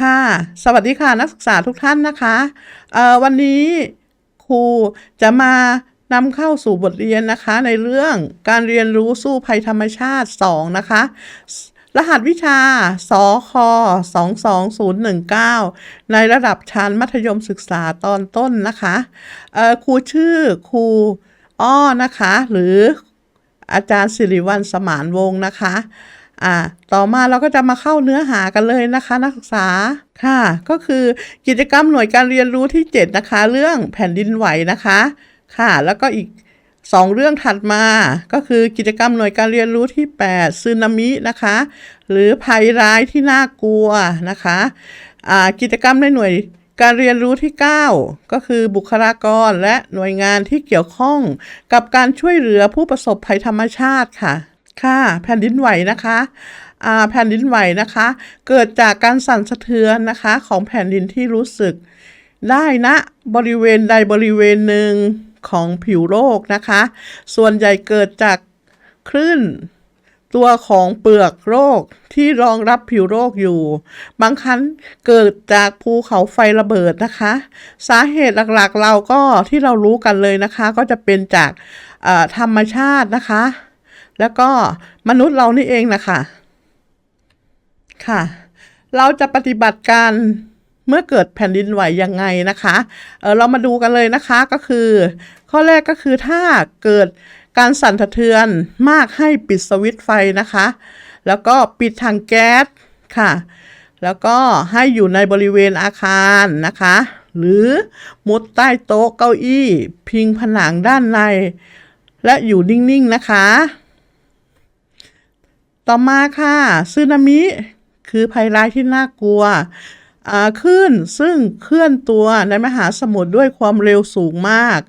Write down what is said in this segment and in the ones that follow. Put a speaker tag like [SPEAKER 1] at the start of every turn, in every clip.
[SPEAKER 1] ค่ะ สวัสดีค่ะนักศึกษาทุกท่านนะคะเอ่อวันนี้ครูจะมานำเข้าสู่บทเรียนนะคะ ในเรื่องการเรียนรู้สู้ภัยธรรมชาติ 2 นะคะ รหัสวิชาสอค22019 ในระดับชั้นมัธยมศึกษาตอนต้นนะคะครูชื่อครูอ้อนะคะ หรืออาจารย์สิริวัลสมานวงศ์นะคะ อ่าต่อมาเราก็จะมาเข้าเนื้อหากันเลยนะคะ นักศึกษาค่ะ ก็คือกิจกรรมหน่วยการเรียนรู้ที่ 7 นะคะ เรื่องแผ่นดินไหวนะคะ ค่ะ แล้วก็อีก 2 เรื่องถัดมาก็คือกิจกรรมหน่วยการเรียนรู้ที่ 8ซึนามินะคะ หรือภัยร้ายที่น่ากลัวนะคะอ่ากิจกรรมในหน่วยการเรียนรู้ที่ 9 ก็คือบุคลากรและหน่วยงานที่เกี่ยวข้องกับการช่วยเหลือผู้ประสบภัยธรรมชาติค่ะ ค่ะแผ่นดินไหวนะคะแผ่นดินไหวนะคะ เกิดจากการสั่นสะเทือนนะคะ ของแผ่นดินที่รู้สึก ได้ณบริเวณใดบริเวณหนึ่งของผิวโลกนะคะ ส่วนใหญ่เกิดจากคลื่นตัวของเปลือกโลกที่รองรับผิวโลกอยู่ บางครั้งเกิดจากภูเขาไฟระเบิดนะคะ สาเหตุหลักๆเราก็ที่เรารู้กันเลยนะคะ ก็จะเป็นจากธรรมชาตินะคะ แล้วก็มนุษย์เรานี่เองนะคะค่ะ เราจะปฏิบัติการเมื่อเกิดแผ่นดินไหวยังไงนะคะเออเรามาดูกันเลยนะคะก็คือ ข้อแรกก็คือถ้าเกิดการสั่นสะเทือนมากให้ปิดสวิตช์ไฟนะคะ แล้วก็ปิดถังแก๊สค่ะ แล้วก็ให้อยู่ในบริเวณอาคารนะคะ หรือมุดใต้โต๊ะเก้าอี้ พิงผนังด้านใน และอยู่นิ่ง ๆ นะคะ ต่อมาค่ะซึนามิคือภัยร้ายที่น่ากลัวอ่าคลื่นซึ่งเคลื่อนตัวในมหาสมุทรด้วยความเร็วสูงมาก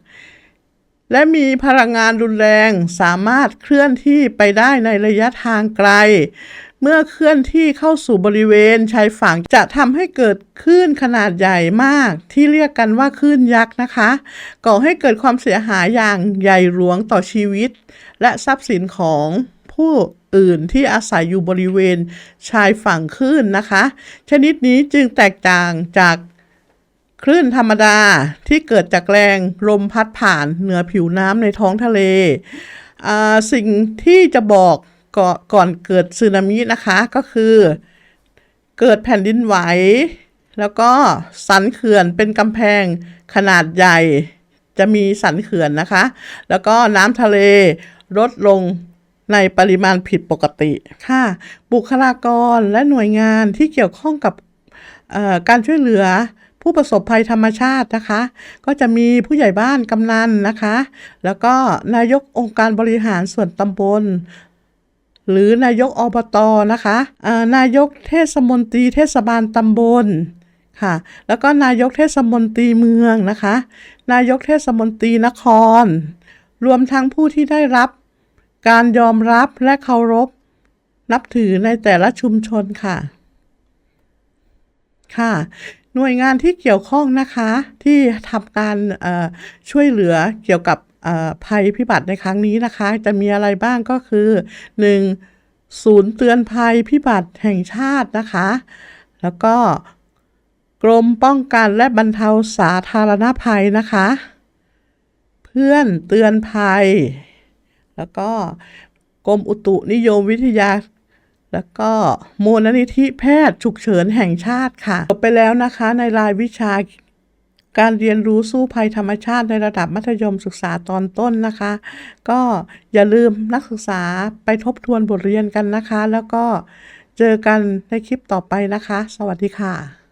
[SPEAKER 1] และมีพลังงานรุนแรงสามารถเคลื่อนที่ไปได้ในระยะทางไกล เมื่อเคลื่อนที่เข้าสู่บริเวณชายฝั่งจะทำให้เกิดคลื่นขนาดใหญ่มาก ที่เรียกกันว่าคลื่นยักษ์นะคะ ก่อให้เกิดความเสียหายอย่างใหญ่หลวงต่อชีวิต และทรัพย์สินของ ผู้อื่นที่อาศัยอยู่บริเวณชายฝั่งคลื่นนะคะ ชนิดนี้จึงแตกต่างจากคลื่นธรรมดาที่เกิดจากแรงลมพัดผ่านเหนือผิวน้ำในท้องทะเล สิ่งที่จะบอกกก่อนเกิดสึนามินะคะก็คือ เกิดแผ่นดินไหว แล้วก็สันเขื่อนเป็นกำแพงขนาดใหญ่จะมีสันเขื่อนนะคะ แล้วก็น้ำทะเลลดลง ในปริมาณผิดปกติค่ะ บุคลากรและหน่วยงานที่เกี่ยวข้องกับการช่วยเหลือผู้ประสบภัยธรรมชาตินะคะ ก็จะมีผู้ใหญ่บ้านกำนันนะคะ แล้วก็นายกองค์การบริหารส่วนตำบล หรือนายกอบตนะคะนายกเทศมนตรีเทศบาลตำบลค่ะ แล้วก็นายกเทศมนตรีเมืองนะคะ นายกเทศมนตรีนคร รวมทั้งผู้ที่ได้รับ การยอมรับและเคารพ นับถือในแต่ละชุมชนค่ะ ค่ะ หน่วยงานที่เกี่ยวข้องนะคะ ที่ทำการช่วยเหลือเกี่ยวกับภัยพิบัติในครั้งนี้นะคะ จะมีอะไรบ้างก็คือ 1. ศูนย์เตือนภัยพิบัติแห่งชาตินะคะ แล้วก็กรมป้องกันและบรรเทาสาธารณภัยนะคะ เพื่อนเตือนภัย แล้วก็กรมอุตุนิยมวิทยา แล้วก็มูลนิธิแพทย์ฉุกเฉินแห่งชาติค่ะจบไปแล้วนะคะในรายวิชาการเรียนรู้สู้ภัยธรรมชาติในระดับมัธยมศึกษาตอนต้นนะคะ ก็อย่าลืมนักศึกษาไปทบทวนบทเรียนกันนะคะ แล้วก็เจอกันในคลิปต่อไปนะคะ สวัสดีค่ะ